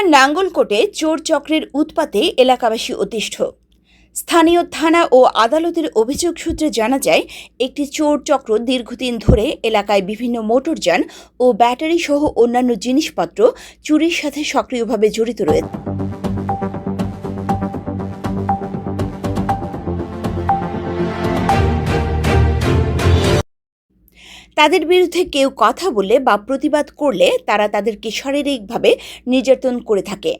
জেলার নাঙ্গলকোটে চোর চক্রের উৎপাতে এলাকাবাসী অতিষ্ঠ। স্থানীয় থানা ও আদালতের অভিযোগ সূত্রে জানা যায়, একটি চোর চক্র দীর্ঘদিন ধরে এলাকায় বিভিন্ন মোটরযান ও ব্যাটারি সহ অন্যান্য জিনিসপত্র চুরির সাথে সক্রিয়ভাবে জড়িত রয়েছে তাদের বিরুদ্ধে কেউ কথা বললে বা প্রতিবাদ করলে তারা তাদেরকে শারীরিকভাবে নির্যাতন করে থাকে।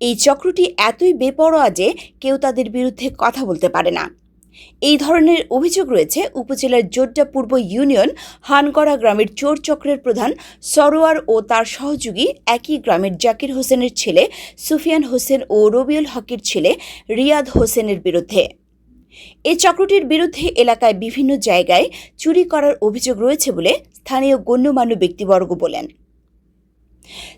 এই চক্রটি এতই বেপরোয়া যে কেউ তাদের বিরুদ্ধে কথা বলতে পারে না। এই ধরনের অভিযোগ রয়েছে উপজেলার জোড্ডা পূর্ব ইউনিয়ন হানগড়া গ্রামের চোর চক্রের প্রধান সরোয়ার ও তার সহযোগী একই গ্রামের জাকির হোসেনের ছেলে সুফিয়ান হোসেন ও রবিউল হকের ছেলে রিয়াদ হোসেনের বিরুদ্ধে। এই চক্রটির বিরুদ্ধে এলাকায় বিভিন্ন জায়গায় চুরি করার অভিযোগ রয়েছে বলে স্থানীয় গণ্যমান্য ব্যক্তিবর্গ বলেন।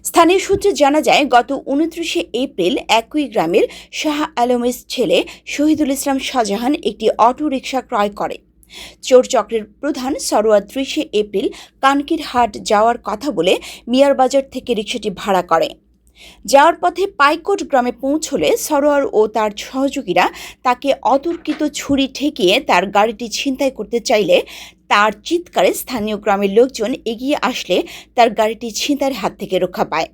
স্থানীয় সূত্রে জানা যায়, গত উনত্রিশে এপ্রিল একই গ্রামের শাহ আলমের ছেলে শহীদুল ইসলাম শাহজাহান একটি অটো রিকশা ক্রয় করে। চোর চক্রের প্রধান সরোয়ার ত্রিশে এপ্রিল কানকির হাট যাওয়ার কথা বলে মিয়ার বাজার থেকে রিকশাটি ভাড়া করে। যাওয়ার পথে পাইকোট গ্রামে পৌঁছলে সরোয়ার ও তার সহযোগীরা তাকে অতর্কিত ছুরি ঠেকিয়ে তার গাড়িটি ছিনতাই করতে চাইলে তার চিৎকারে স্থানীয় গ্রামের লোকজন এগিয়ে আসলে তার গাড়িটি ছিনতাইয়ের হাত থেকে রক্ষা পায়।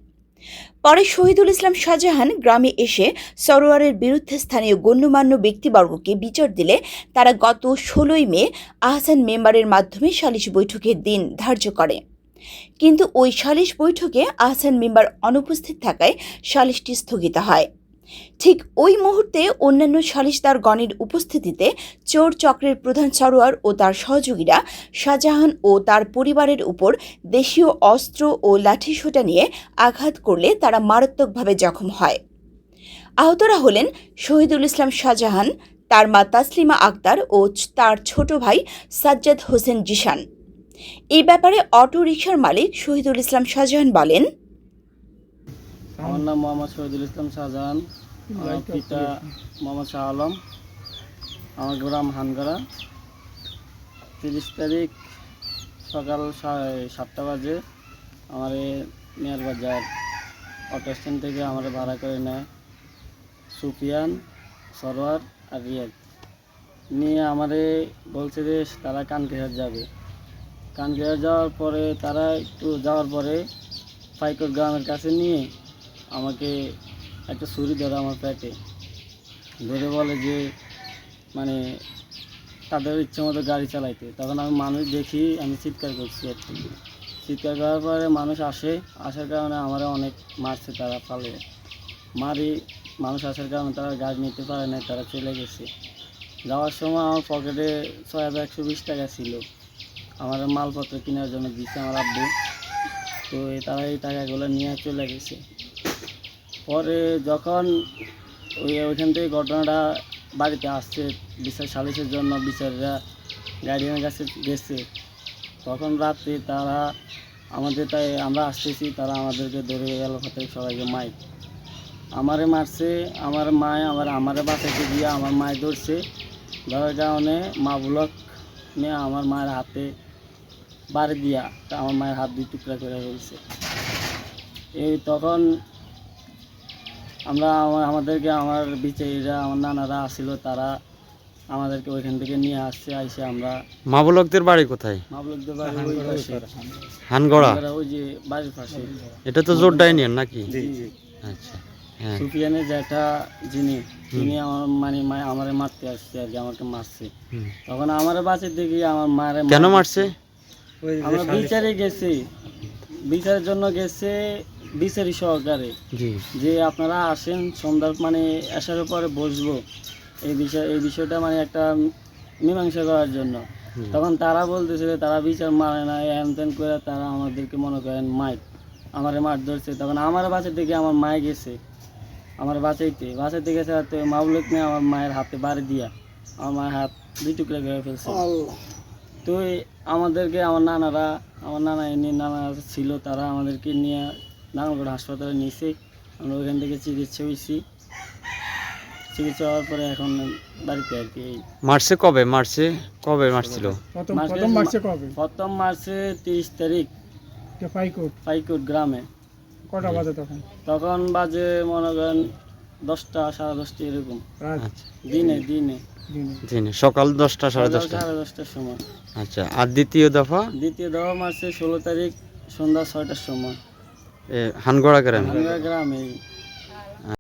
পরে শহীদুল ইসলাম শাহজাহান গ্রামে এসে সরোয়ারের বিরুদ্ধে স্থানীয় গণ্যমান্য ব্যক্তিবর্গকে বিচার দিলে তারা গত ষোলোই মে আহসান মেম্বারের মাধ্যমে সালিশ বৈঠকের দিন ধার্য করে। কিন্তু ওই সালিশ বৈঠকে আহসান মেম্বার অনুপস্থিত থাকায় সালিশটি স্থগিত হয়। ঠিক ওই মুহূর্তে অন্যান্য সালিশদার গণের উপস্থিতিতে চোর চক্রের প্রধান সরোয়ার ও তার সহযোগীরা শাহজাহান ও তার পরিবারের উপর দেশীয় অস্ত্র ও লাঠিসোঁটা নিয়ে আঘাত করলে তারা মারাত্মকভাবে জখম হয়। আহতরা হলেন শহীদুল ইসলাম শাহজাহান, তার মা তাসলিমা আক্তার ও তার ছোট ভাই সাজ্জাদ হোসেন জিশান। এই ব্যাপারে অটো রিকশার মালিক শহীদুল ইসলাম শাহজাহান বলেন আমার নাম মোহাম্মদ শহীদুল ইসলাম শাহজাহান। আমার পিতা মোহাম্মদ শাহ আলম। আমার গ্রাম হানগড়া তিরিশ তারিখ সকাল সাড়ে সাতটা বাজে আমার এই মেয়ার বাজার। অটো স্ট্যান্ড থেকে আমার ভাড়া করে নেয় সুফিয়ান সরোয়ার আর রিয়াদ। নিয়ে আমারে বলছে যে তারা কানকেহাট যাবে। কানকেহাট যাওয়ার পরে তারা একটু যাওয়ার পরে পাইকর গ্রামের কাছে নিয়ে আমাকে একটা ছুরি ধরে আমার পেটে ধরে বলে যে মানে তাদের ইচ্ছে মতো গাড়ি চালাইতে। তখন আমি মানুষ দেখি, আমি চিৎকার করছি কি। চিৎকার করার পরে মানুষ আসে। আসার কারণে আমার অনেক মারছে তারা পালে। মারি, মানুষ আসার কারণে তারা গাড়ি নিতে পারে না তারা চলে গেছে। যাওয়ার সময় আমার পকেটে ছয় হাজার একশো বিশ টাকা ছিল। আমার মালপত্র কেনার জন্য দিচ্ছে আমার আব্বু। তো তারা এই টাকাগুলো নিয়ে চলে গেছে। পরে যখন ওই ওইখান থেকে ঘটনাটা বাড়িতে আসছে, বিচার সালিশের জন্য বিচাররা গার্ডিয়ানের কাছে গেছে। তখন রাত্রে তারা আমাদের তাই আমরা আসতেছি, তারা আমাদেরকে ধরে গেল হাতে সবাইকে মাই আমারে মারছে, আমার মায় আমার আমারে বাঁচাতে গিয়ে আমার মায় ধরছে। ধরার কারণে মা ব্লক নিয়ে আমার মায়ের হাতে বাড়ি দিয়া তা আমার মায়ের হাত দুই টুকরা করে ফেলছে এই তখন আমরা আমা- আমাদেরকে আমার বিচারীরা আমার নানারা আসছিল তারা আমাদেরকে ওইখান থেকে নিয়ে আসছে আইসে আমরা মাবলকদের বাড়ি কোথায়? মাবলুকদের বাড়ি ওই পাশে। হানগড়া? ওই যে বাড়ির পাশে। এটা তো জোর ডাইনিয়ান নাকি? জি আচ্ছা হ্যাঁ। সুফিয়ানের যেটা যিনি তিনি আমার মানে মায় আমারে মারতে আসছে আর কি আমাকে মারছে। তখন আমার বাচ্চার দেখি আমার মায়ের কেন মারছে? আমরা বিচারে গেছি। বিচারের জন্য গেছে বিচারি সহকারে। যে আপনারা আসেন সন্ধ্যার মানে আসার পরে বসবো। এই বিষয় এই বিষয়টা মানে একটা মীমাংসা করার জন্য। তখন তারা বলতেছে যে তারা বিচার মানে না হ্যান ত্যান করে তারা আমাদেরকে মনে করেন মাইক আমারে মাঠ ধরছে। তখন আমার বাচ্চা থেকে আমার মায়ে গেছে। আমার বাঁচাইতে। বাঁচাইতে গেছে হাতে মাউলক নিয়ে আমার মায়ের হাতে বাড়ি দিয়া। আমার মায়ের হাত দুই টুকরা করে ফেলছে। তো আমাদেরকে আমার নানারা আমার নানা এনে নানা ছিল তারা আমাদেরকে নিয়ে নারায়ণগড় হাসপাতালে নিয়েছে। আমরা ওইখান থেকে চিকিৎসা হয়েছি। চিকিৎসা হওয়ার পরে এখন বাড়িতে আর কি এই মারছে কবে? মারছে কবে মারছিল মার্চে- প্রথম মার্চে প্রথম মার্চে তিরিশ তারিখ। যে পাইকোট গ্রামে। কটা বাজে তখন? তখন বাজে মনে করেন দশটা সাড়ে দশটা এরকম। আচ্ছা। দিনে দিনে। দিনে। দিনে। সকাল দশটা সাড়ে দশটা? সাড়ে দশটার সময়। আচ্ছা। আর দ্বিতীয় দফা? দ্বিতীয় দফা মারছে ষোলো তারিখ সন্ধ্যা ছয়টার সময়। এ, হানগড়া গ্রামে। হানগড়া গ্রামে।